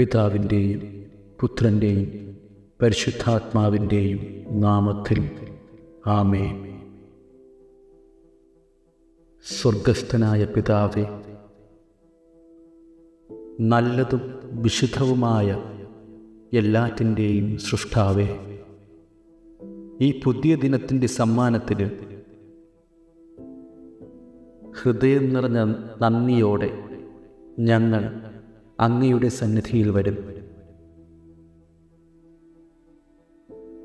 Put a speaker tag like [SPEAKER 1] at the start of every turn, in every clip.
[SPEAKER 1] പിതാവിന്റെയും പുത്രന്റെയും പരിശുദ്ധാത്മാവിന്റെയും നാമത്തിൽ ആമേ സ്വർഗസ്ഥനായ പിതാവേ നല്ലതും വിശുദ്ധവുമായ എല്ലാറ്റിന്റെയും സൃഷ്ടാവേ ഈ പുതിയ ദിനത്തിന്റെ സമ്മാനത്തിന് ഹൃദയം നിറഞ്ഞ നന്ദിയോടെ ഞങ്ങൾ അങ്ങയുടെ സന്നിധിയിൽ വരും.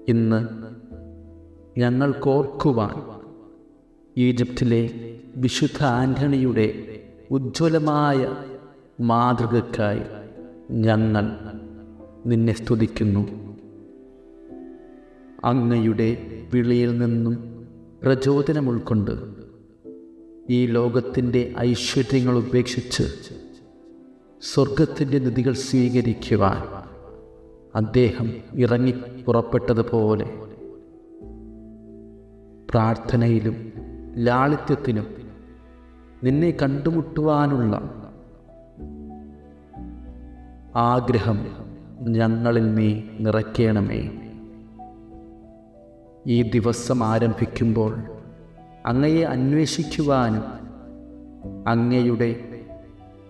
[SPEAKER 1] ഇന്ന് ഞങ്ങൾക്കോർക്കുവാൻ ഈജിപ്തിലെ വിശുദ്ധ ആന്റണിയുടെ ഉജ്ജ്വലമായ മാതൃകക്കായി ഞങ്ങൾ നിന്നെ സ്തുതിക്കുന്നു. അങ്ങയുടെ വിളിയിൽ നിന്നും പ്രചോദനം ഉൾക്കൊണ്ട് ഈ ലോകത്തിന്റെ ഐശ്വര്യങ്ങൾ ഉപേക്ഷിച്ച് സ്വർഗത്തിന്റെ നിധികൾ സ്വീകരിക്കുവാൻ അദ്ദേഹം ഇറങ്ങി പുറപ്പെട്ടതുപോലെ. പ്രാർത്ഥനയിലും ലാളിത്യത്തിനും നിന്നെ കണ്ടുമുട്ടുവാനുള്ള ആഗ്രഹം ഞങ്ങളിൽ നീ നിറയ്ക്കണമേ. ഈ ദിവസം ആരംഭിക്കുമ്പോൾ അങ്ങയെ അന്വേഷിക്കുവാനും അങ്ങയുടെ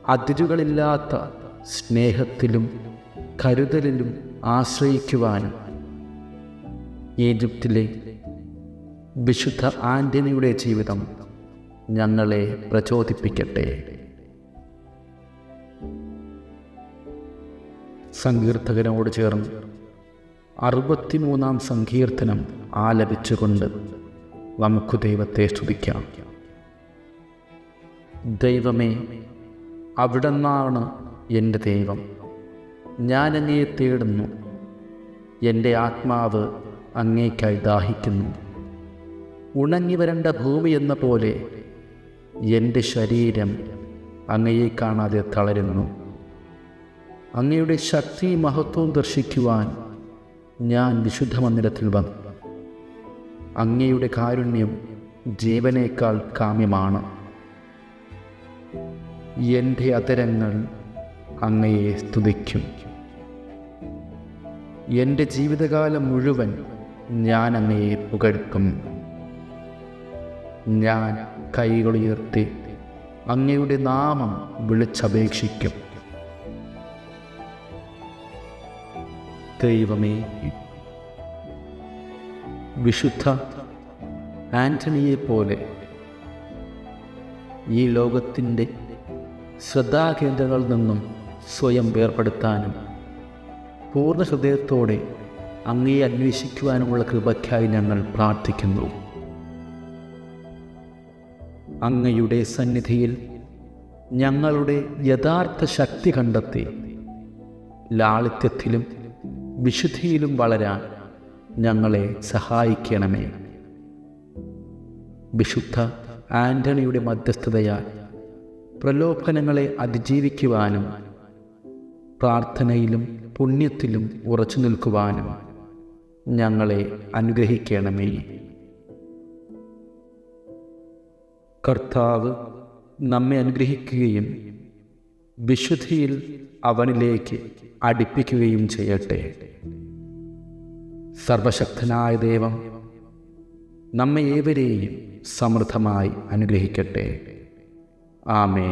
[SPEAKER 1] അതിരുകളില്ലാത്ത സ്നേഹത്തിലും കരുതലിലും ആശ്രയിക്കുവാനും ഈജിപ്തിലെ വിശുദ്ധ ആന്റണിയുടെ ജീവിതം ഞങ്ങളെ പ്രചോദിപ്പിക്കട്ടെ. സങ്കീർത്തകനോട് ചേർന്ന് അറുപത്തിമൂന്നാം സങ്കീർത്തനം ആലപിച്ചുകൊണ്ട് നമുക്ക് ദൈവത്തെ സ്തുതിക്കാം. ദൈവമേ അവിടുന്നാണ് എന്റെ ദൈവം. ഞാൻ അങ്ങയെ തേടുന്നു. എന്റെ ആത്മാവ് അങ്ങേക്കായി ദാഹിക്കുന്നു. ഉണങ്ങി വരേണ്ട ഭൂമി എന്ന പോലെ എന്റെ ശരീരം അങ്ങയെ കാണാതെ തളരുന്നു. അങ്ങയുടെ ശക്തി മഹത്വവും ദർശിക്കുവാൻ ഞാൻ വിശുദ്ധ മന്ദിരത്തിൽ വന്നു. അങ്ങയുടെ കാരുണ്യം ജീവനേക്കാൾ കാമ്യമാണ്. എന്റെ അതരങ്ങൾ അങ്ങയെ സ്തുതിക്കും. എന്റെ ജീവിതകാലം മുഴുവൻ ഞാൻ അങ്ങയെ പുകഴ്ക്കും ഞാൻ കൈകളുയർത്തി അങ്ങയുടെ നാമം വിളിച്ചപേക്ഷിക്കും. ദൈവമേ വിശുദ്ധ ആന്റണിയെ പോലെ ഈ ലോകത്തിന്റെ ശ്രദ്ധാകേന്ദ്രങ്ങളിൽ നിന്നും സ്വയം വേർപ്പെടുത്താനും പൂർണ ഹൃദയത്തോടെ അങ്ങയെ അന്വേഷിക്കുവാനുമുള്ള കൃപയ്ക്കായി ഞങ്ങൾ പ്രാർത്ഥിക്കുന്നു. അങ്ങയുടെ സന്നിധിയിൽ ഞങ്ങളുടെ യഥാർത്ഥ ശക്തി കണ്ടെത്തി ലാളിത്യത്തിലും വിശുദ്ധിയിലും വളരാൻ ഞങ്ങളെ സഹായിക്കണമേ. വിശുദ്ധ ആന്റണിയുടെ മധ്യസ്ഥതയാൽ പ്രലോഭനങ്ങളെ അതിജീവിക്കുവാനും പ്രാർത്ഥനയിലും പുണ്യത്തിലും ഉറച്ചു നിൽക്കുവാനും ഞങ്ങളെ അനുഗ്രഹിക്കണമേ. കർത്താവ് നമ്മെ അനുഗ്രഹിക്കുകയും വിശുദ്ധിയിൽ അവനിലേക്ക് അടുപ്പിക്കുകയും ചെയ്യട്ടെ. സർവശക്തനായ ദൈവം നമ്മെ ഏവരെയും സമൃദ്ധമായി അനുഗ്രഹിക്കട്ടെ. ആമേ